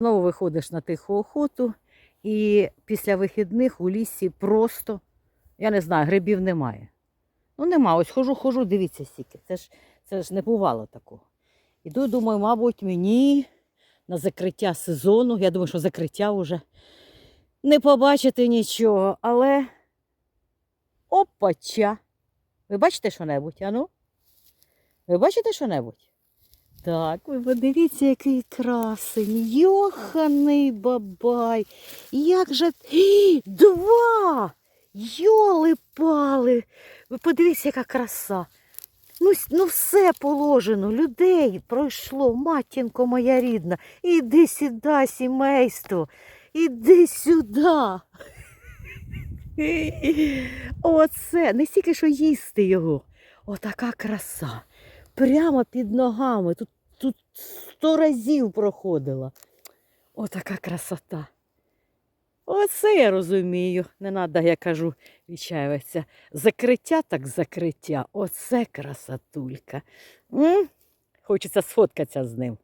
Знову виходиш на тиху охоту, і після вихідних у лісі просто, я не знаю, грибів немає. Ну, нема. Ось хожу, хожу, дивіться стільки. Це ж, це ж не бувало такого. Іду, думаю, мабуть, мені на закриття сезону. Я думаю, що закриття вже не побачити нічого, але опача. Ви бачите що-небудь, ану? Ви бачите що-небудь? Так, ви подивіться, який красень. Йоханий бабай. Як же. І, два! Йоли пали. Ви подивіться, яка краса. Ну, ну все положено, людей пройшло, матінко моя рідна. Іди сюди, сімейство. Іди сюди. Оце, не стільки що їсти його. Отака краса. Прямо під ногами. Тут, тут сто разів проходила. Отака красота. Оце я розумію. Не треба, я кажу, відчаюватися. Закриття так закриття. Оце красотулька. М? Хочеться сфоткатися з ним.